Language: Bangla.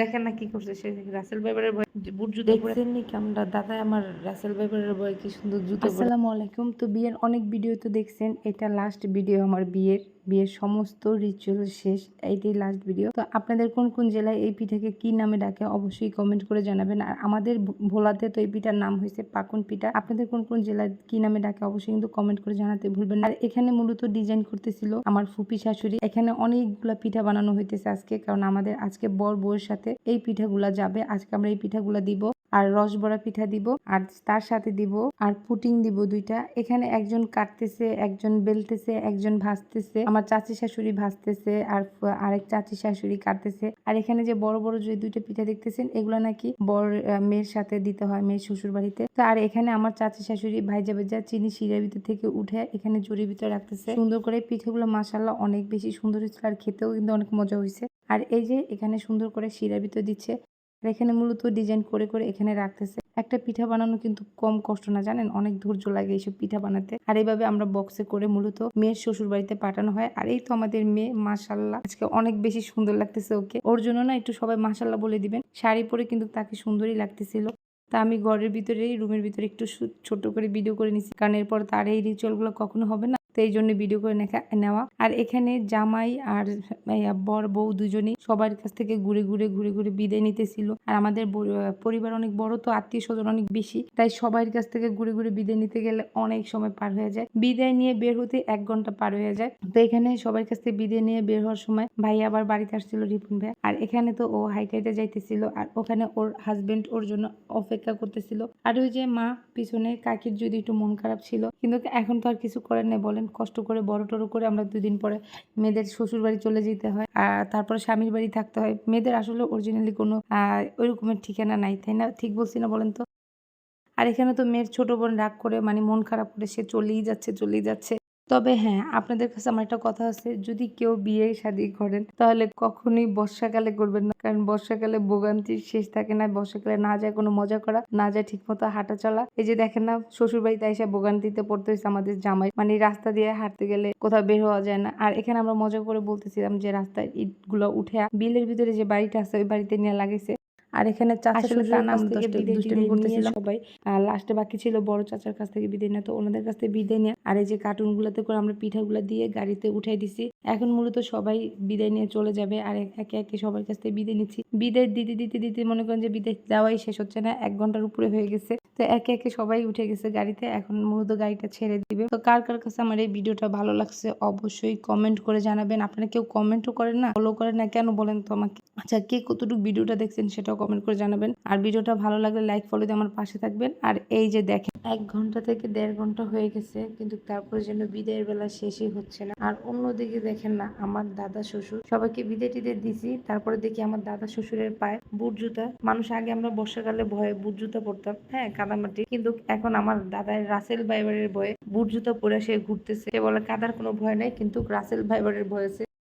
দেখেন না কি করছে সে রাসেল বাইবারের ভয় বুট জুতো দেখছেন নি আমরা দাদা আমার রাসেল বাইবারের বয় কি সুন্দর জুতো আসসালামু আলাইকুম। তো বিয়ের অনেক ভিডিও তো দেখছেন। এটা লাস্ট ভিডিও আমার বিয়ের। বিয়ের সমস্ত রিচুয়াল শেষ এইটাই লাস্ট ভিডিও তো আপনাদের কোন কোন জেলায় এই পিঠাকে কি নামে ডাকে অবশ্যই কমেন্ট করে জানাবেন। আর আমাদের ভোলাতে তো এই পিঠার নাম হয়েছে পাকুন পিঠা। আপনাদের কোন কোন জেলায় কি নামে ডাকে অবশ্যই কিন্তু কমেন্ট করে জানাতে ভুলবেন আর এখানে মূলত ডিজাইন করতেছিল আমার ফুপি শাশুড়ি। এখানে অনেকগুলা পিঠা বানানো হইতেছে আজকে, কারণ আমাদের আজকে বর বউয়ের সাথে এই পিঠাগুলা যাবে। আজকে আমরা এই পিঠাগুলা দিব। আর রসবড়া পিঠা দিব আর তার সাথে দিব আর পুটিং দিব দুইটা। এখানে একজন কাটতেছে একজন বেলতেছে একজন ভাজতেছে আমার চাচি শাশুড়ি ভাজতেছে আর আরেক চাচি শাশুড়ি কাটতেছে। আর এখানে যে বড় বড় যে দুইটা পিঠা দেখতেছেন এগুলো নাকি আহ, মেয়ের সাথে দিতে হয় মেয়ের শ্বশুর বাড়িতে তো আর এখানে আমার চাচি শাশুড়ি ভাইজা ভেজা চিনি শিরার ভিতর থেকে উঠে এখানে জুড়ির ভিতরে রাখতেছে। সুন্দর করে পিঠেগুলো মাসাল্লাহ অনেক বেশি সুন্দর হয়েছিল আর খেতেও কিন্তু অনেক মজা হয়েছে। আর এই যে এখানে সুন্দর করে শিরার ভিতর দিচ্ছে আর এখানে মূলত ডিজাইন করে করে এখানে রাখতেছে। একটা পিঠা বানানো কিন্তু কম কষ্ট না, জানেন? অনেক ধৈর্য লাগে এইসব পিঠা বানাতে। আর এইভাবে আমরা বক্সে করে মূলত মেয়ের শ্বশুর বাড়িতে পাঠানো হয়। আর এই তো আমাদের মেয়ে মাসাল্লাহ আজকে অনেক বেশি সুন্দর লাগতেছে ওকে। ওর জন্য না একটু সবাই মাসাল্লাহ বলে দিবেন। শাড়ি পরে কিন্তু তাকে সুন্দরই লাগতেছিল। তা আমি ঘরের ভিতরেই, রুমের ভিতরে একটু ছোট করে ভিডিও করে নিছি। কারণ এরপর তার এই রিচুয়ালগুলো কখনো হবে না। তো এই জন্য ভিডিও করে নেওয়া। আর এখানে জামাই আর বর, বউ দুজনেই সবার কাছ থেকে ঘুরে ঘুরে ঘুরে ঘুরে বিদায় নিতেছিল। আর আমাদের পরিবার অনেক বড়, তো আত্মীয় স্বজন অনেক বেশি। তাই সবার কাছ থেকে ঘুরে ঘুরে বিদায় নিতে গেলে অনেক সময় পার হয়ে যায়। বিদায় নিয়ে বের হতে এক ঘণ্টা পার হয়ে যায়। তো এখানে সবার কাছ থেকে বিদায় নিয়ে বের হওয়ার সময় ভাই আবার বাড়িতে আসছিল রিপন ভাই। আর এখানে তো ও হাইটে হাইটে যাইতেছিল। আর ওখানে ওর হাজবেন্ড ওর জন্য অপেক্ষা করতেছিল। আর ওই যে মা পিছনে, কাকির যদি একটু মন খারাপ ছিল। কিন্তু এখন তো আর কিছু করার নেই, বলেন। কষ্ট করে, বড় টড়ো করে আমরা দুদিন পরে মেয়েদের শ্বশুর বাড়ি চলে যেতে হয়। আর তারপরে স্বামীর বাড়ি থাকতে হয়। মেয়েদের আসলে অরিজিনালি কোনো ওই রকমের ঠিকানা নাই, তাই না? ঠিক বলছি না বলেন তো? আর এখানে তো মেয়ের ছোট বোন রাগ করে মানে মন খারাপ করে সে চলেই যাচ্ছে চলেই যাচ্ছে। তবে হ্যাঁ আপনাদের কাছে আমার একটা কথা আছে। যদি কেউ বিয়ে শাদী করেন, তাহলে কখনোই বর্ষাকালে করবেন না। কারণ বর্ষাকালে ভোগান্তির শেষ থাকে না। বর্ষাকালে না যায় কোনো মজা করা, না যায় ঠিক মতো হাঁটা চলা। এই যে দেখেন না শ্বশুর বাড়িতে এসে ভোগান্তিতে পড়তে হয়েছে আমাদের জামাই। মানে রাস্তা দিয়ে হাঁটতে গেলে কোথাও বের হওয়া যায় না। আর এখানে আমরা মজা করে বলতেছিলাম যে রাস্তায় ইট ইটগুলো উঠে, বিলের ভিতরে যে বাড়িটা আছে, ওই বাড়িতে নিয়ে লাগাইছে আর এখানে চাচা দুষ্টামি নিয়ে। সবাই আর লাস্টে বাকি ছিল বড় চাচার কাছ থেকে বিদায় নেওয়া তো ওনাদের কাছ থেকে বিদায় নেওয়া। আর এই যে কার্টুনগুলোতে করে আমরা পিঠাগুলো দিয়ে গাড়িতে উঠাই দিছি। এখন মূলত সবাই বিদায় নিয়ে চলে যাবে আর একে একে সবার কাছ থেকে বিদায় নিচ্ছি। বিদায় দিতে দিতে দিতে মনে করেন যে বিদায় দেওয়াই শেষ হচ্ছে না এক ঘণ্টার উপরে হয়ে গেছে। তো একে একে সবাই উঠে গেছে গাড়িতে এখন মূলত গাড়িটা ছেড়ে দিবে। তো কার কার কাছে আমার এই ভিডিওটা ভালো লাগছে অবশ্যই কমেন্ট করে জানাবেন। আপনারা কেউ কমেন্টও করেন না ফলো করেন না কেন বলেন তো আমাকে? আচ্ছা কে কতটুকু ভিডিওটা দেখছেন সেটাও কমেন্ট করে জানাবেন। আর ভিডিওটা ভালো লাগলে লাইক ফলো দিয়ে আমার পাশে থাকবেন। আর এই যে দেখেন, এক ঘণ্টা থেকে দেড় ঘণ্টা হয়ে গেছে, কিন্তু তারপরে যেন বিদায়ের বেলা শেষই হচ্ছে না। আর অন্যদিকে দেখেন না, আমার দাদা শ্বশুর, সবাইকে বিদায় টিদায় দিছি। তারপরে দেখি আমার দাদা শ্বশুরের পায়ে বুট জুতা। মানুষ আগে আমরা বর্ষাকালে ভয়ে বুট জুতা পরতাম হ্যাঁ কাদামাটি। কিন্তু এখন আমার দাদার রাসেল ভাইবারের ভয়ে বুট জুতা পরে সে ঘুরতেছে। বলে, কাদার কোনো ভয় নাই, কিন্তু রাসেল ভাইবারের ভয় আছে।